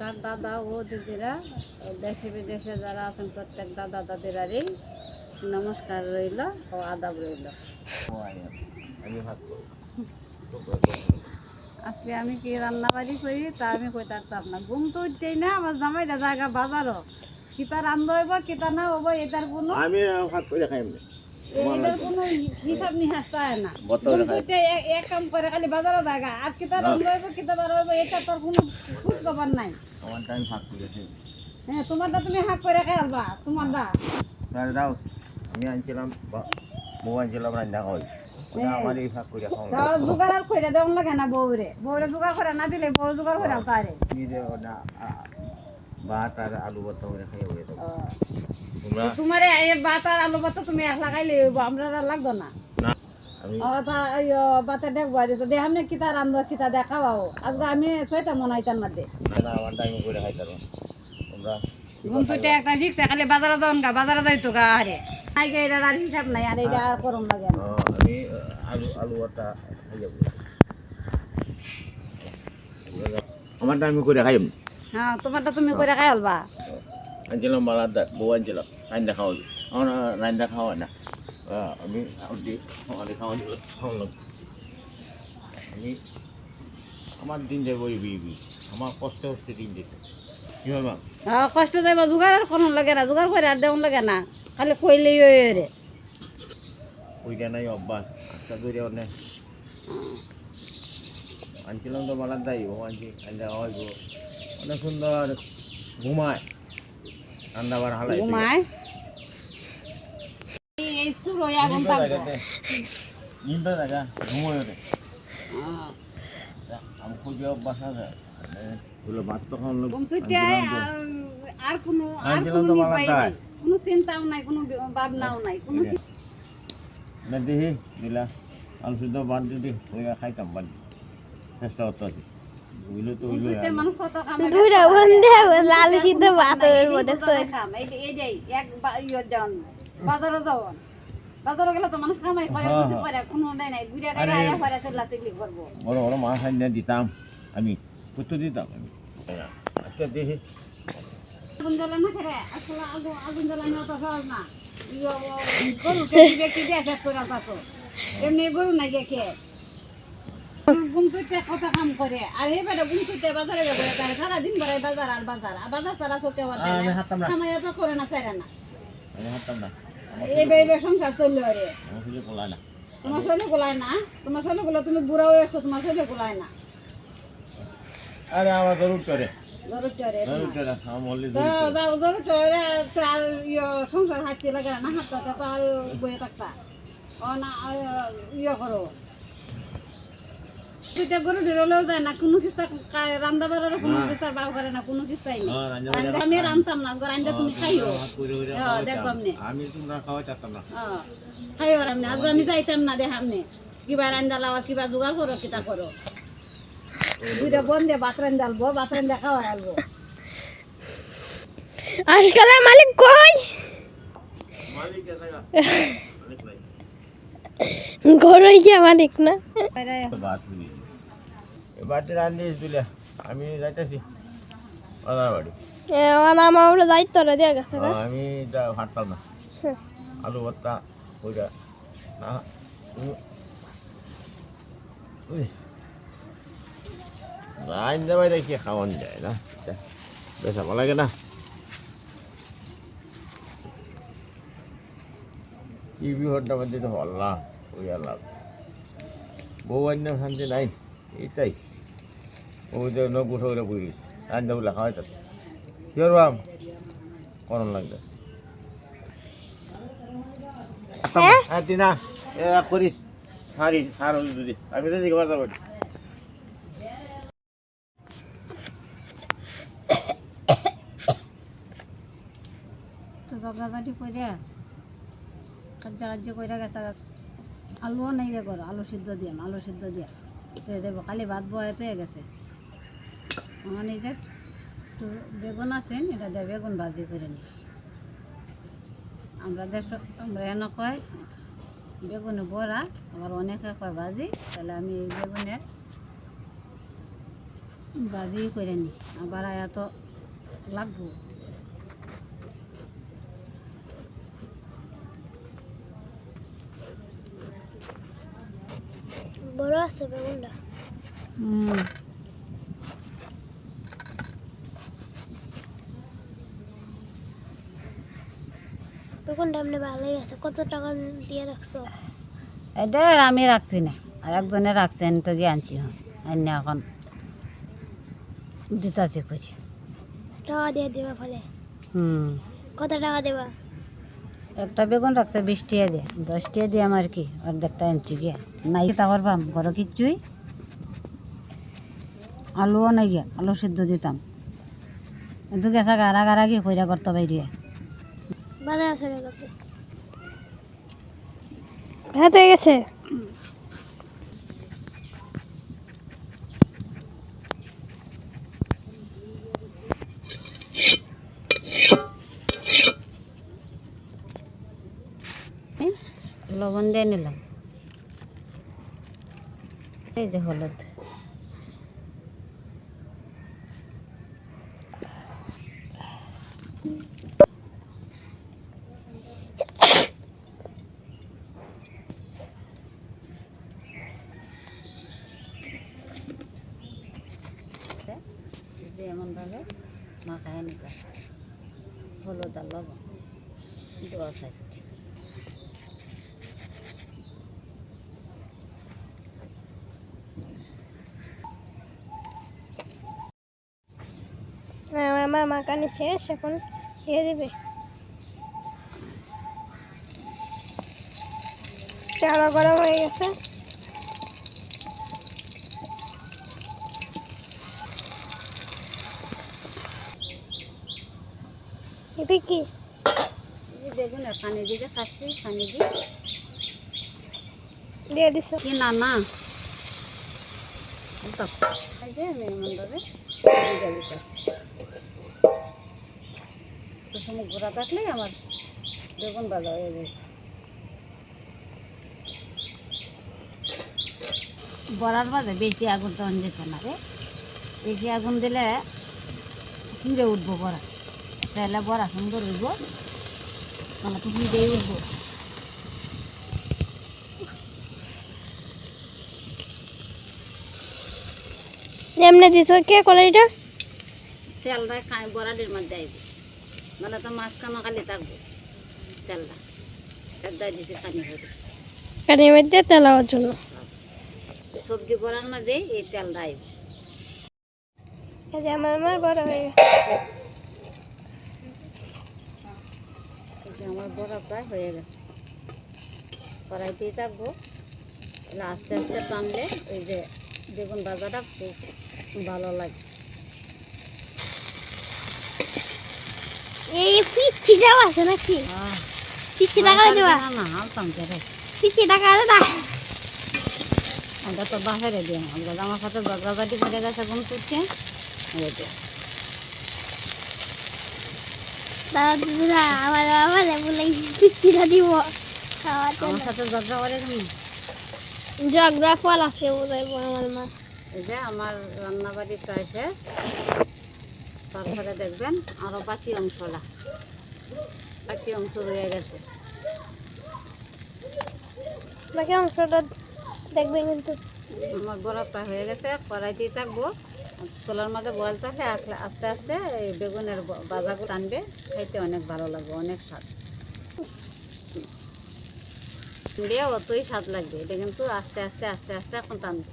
তার দাদা ও দিদিরা দেশে বিদেশে যারা আছেন প্রত্যেক দাদা দাদিরারই নমস্কার রইল ও আদাব রইল। আজকে আমি কি রান্না বাড়ি করি? তা আমি কই তারতাম না ঘুম তো উঠতেই না, আমার জামাইটা জায়গা বাজারও। কিতা রান্ধ হইব কিতা না হইব, এটার কোনো আমি ভাত করে খাই এমনি এটার কোনো হিসাব নিহাস হয় না করে করে করে হ্যাঁ তোমারটা তুমি হাক করে খেলবা তোমারটা। দাও আমি আনছিলাম বউ আনছিলাম রান্না করে খাওয়া জোগাড় দেওয়ান লাগে না বউরে। বউরে জোগাড় করে না দিলে বউ জোগাড় করে তারে কি রে ওটা আ- ভাত আর আলু ভর্তা করে খাই হয়ে যাবে তোমরা তোমার এই ভাত আর আলু ভাত তুমি এক লাগাইলে হইব আমরা আর লাগতো না? না আমি ও তা বাতে দেখব আর দে আমি কিতা রান্ধব কিতা দেখাবাও আজকে আমি ছয়টা মনাইতাম না দে না না আমার টাইম করে খাই তোমরা ঘুম তুইতে একটা শিখছে খালি বাজারে যাওন গা বাজারে যাইতো গা আরে। আই গে আর হিসাব নাই আর এটা আর করম লাগে আমি আলু আলু ভর্তা আমার টাইম করে খাই এমনি হ্যাঁ তোমারটা তুমি করে খাইলবা আনছিলাম মালার দা বউ আনছিলাম রান্না খাওয়া আমার রান্না খাওয়া না। আমি খাওয়ালে খাওয়া খাওয়ালাম আমি আমার দিন যাব এই বিয়ে আমার কষ্ট হচ্ছে দিন যেতে কি বলবা? হ্যাঁ কষ্ট যাইবা জোগাড় আর কোনো লাগে না। জোগাড় করে আর দেওয়ান লাগে না। খালি কইলেই রে। ওইটা নাই অভ্যাস। আচ্ছা ধরে অনেক আনছিলাম তো মালার ও আনছি। রান্না খাওয়াইবো। অনেক সুন্দর ঘুমায়। রান্না বার হালাই ঘুমায়? এই- সুর হয়ে আগুন থাকব নিন্দা দেখা ঘুমোয় রে হ্যাঁ। আমি খুঁজে অভ্যাস আছে। বলে ভাত তো খাওয়ানো ঘুম তুইতে আর- আর কোনো আর কোনো। নাই। কোনো চিন্তাও নাই কোনো ভাবনাও নাই কোনো না দেখি দিলা বাদ যদি খাইতাম বাদ চেষ্টা করতে লাল। সিদ্ধ ভাত এর মধ্যে এই এক বা- ইয়ে যাওন বাজারে যাওন বাজারে গেলে তো মানুষ কামাই করে কিছু। করে কোনো নাই নাই গাড়ি আয়া করে চিল্লা চিল্লি করব। বড় বড় মাছ আনিয়ে দিতাম আমি কত দিতাম আমি? আচ্ছা দেখি। আগুন জ্বালা না খেরে আসলে আগুন আগুন জ্বালানো তো সহজ না। ইয়ে, গরু খেয়ে দিয়ে শেষ করে এমনি গরু নাই গে তুইতে কত কাম করে? আর এবারে ঘুম তুইতে বাজারে যাব তার সারাদিন বেড়ায় বাজার আর বাজার। আর বাজার সারা চোখে না। সময় তো করে না সেরে না। এই বেবে সংসার চলল রে তোমার শৈলে গোলায় না? তোমার শৈলে গুলো তুমি বুড়া হয়ে আসছো তোমার শৈলে গোলায় না? আরে আমার জরুর করে। সংসার হাঁটতে লাগে না হাঁটতে তো আর বয়ে থাকতা। ও না ইয়ে করো। দুইটা গরু ঢেরলেও যায় না কোনো কিস্তা রান্দা বাড়ার কোনো কিস্তার বাউ করে না কোনো কিস্তাই নেই। হ্যাঁ, রান্দা আমি রান্ধতাম না রান্দা তুমি খাইও। হ্যাঁ, দেখো আমনে। আমি তোমরা খাওয়া না। হ্যাঁ, খাইও আমনে। আমি যাইতাম না দেখ আমনে। কিবা রান্দা লাওয়া কিবা জোগাড় করো কিতা করো। দুইটা বন্ধে ভাত রান্দালবো ভাত রান্দা খাওয়া আলবো। আজকালের মালিক কই? ঘরই গিয়া মালিক না। ভাত হয়ে এবারটি রান্ধি দিলে আমি যাইতেছি। বাজার বাড়ি। আমার আমার দায়িত্ব দিয়ে গেছে আহ, আমি যা হাঁটতাম না। আলু ভর্তা ওইটা না। লাইন যাবাই দেখি খাওয়ান যায় না? বেশ ভালো লাগে না? কি বিহরটা মধ্যে তো হল্লা ওই আল্লাহ। বউ অন্য শান্তি নাই এইটাই। ওই যে নখ বসে করে বুঝিস রান্না বলে খাওয়াই তার কি করবাম করণ লাগবে। হ্যাঁ দিনা করিস। সারি সার যদি আমি তো ঝগড়াঝাটি কইরা গেছে। আলুও নাই রে করো আলু সিদ্ধ দিয়াম আলু সিদ্ধ দিয়া। তো যাব কালি ভাত বয়াতে গেছে। আমার নিজের তো বেগুন আছেন এটা দিয়ে বেগুন ভাজি করে নি আমরা দেশ আমরা এন কয় বেগুনে বড়া আবার অনেকে কয় ভাজি তাহলে আমি এই বেগুনের বাজি করে নি আবার আয়া তো লাগবো। বড় আছে বেগুনটা। হুম। বেগুনটা এমনি ভালোই আছে। কত টাকা দিয়ে রাখছো? এটা আমি রাখছি না। আর একজনে রাখছেন তো গিয়ে আনছি আনি এখন দিতাছি করে টাকা দিয়ে দেবা ফলে? হুম। কত টাকা দেবা? একটা বেগুন রাখছে বিশ টিয়া দিয়ে। দশ টিয়া দিয়ে আমার কি? অর্ধেকটা আনছি গিয়া। নাই তা পারবাম ঘর কিচ্ছুই? আলুও নাই গিয়া। আলু সিদ্ধ দিতাম। কিন্তু গেছা গাড়া গাড়া কি কইরা করতে বাইরে বাজার চলে গেছে। ভাত হয়ে গেছে। লবণ দিয়ে নিলাম। এই যে হলুদ যে এমনভাবে মাখায় নিতে। হলুদ আর লবণ, দোয়া সাইড। আমার মাখানি শেষ, এখন দিয়ে দিবে। চালা গরম হয়ে গেছে। এটা কি? পানি দিয়ে পানি দিয়ে। না না ঘোরা থাকলেই আমার বেগুন ভাজা হয়ে যায় বড়ার মাঝে বেশি আগুন তখন যেত না রে। বেশি আগুন দিলে হিঁড়ে উঠবো বড়া? তাহলে বড়া সুন্দর উঠব মানে তো হিঁড়েই উঠবো। এমনি দিছ কে কলাইটা তেলটা খাই বড়াটির মধ্যে আইব। মানে তো মাছ কানো খালি থাকব তেলটা। তেলটা দিছি খানি হয়ে কানি মধ্যে তেলাওয়ার জন্য। সবজি বড়ার মাঝে এই তেলটা আইব। আমার আমার বড় হয়ে গেছে এই যে আমার বড়া প্রায় হয়ে গেছে। কড়াইতেই থাকব আস্তে আস্তে টানলে ওই যে বেগুন ভাজাটা খুব ভালো লাগে। এই পিচ্ছিটাও আছে নাকি? টাকা দেবা না না হালতাম রে পিচ্ছি টাকা না। আমরা তো বাহিরে দিয়ে আমরা আমার সাথে ঝগড়াঝাটি করে গেছে ঘুম তুলছে যে। দাদা আমার বাবা বলে পিচ্ছিটা দিব। খাওয়ার আমার জন্য সাথে ঝগড়া করে তুমি? ঝগড়া ফল আছে বোঝাইবো আমার মা। এই যে আমার রান্নাবাড়ি প্রায় শেষ। তারপরে দেখবেন আরও বাকি অংশটা বাকি অংশ রয়ে গেছে। বাকি অংশটা দেখবে কিন্তু আমার বড়া হয়ে গেছে কড়াইতেই থাকব চোলার মধ্যে বয়েল থাকলে আস্তে- আস্তে এই বেগুনের বাজাগু টানবে খাইতে অনেক ভালো লাগবে অনেক স্বাদ দিয়ে অতই স্বাদ লাগবে এটা কিন্তু আস্তে আস্তে আস্তে আস্তে এখন টানবে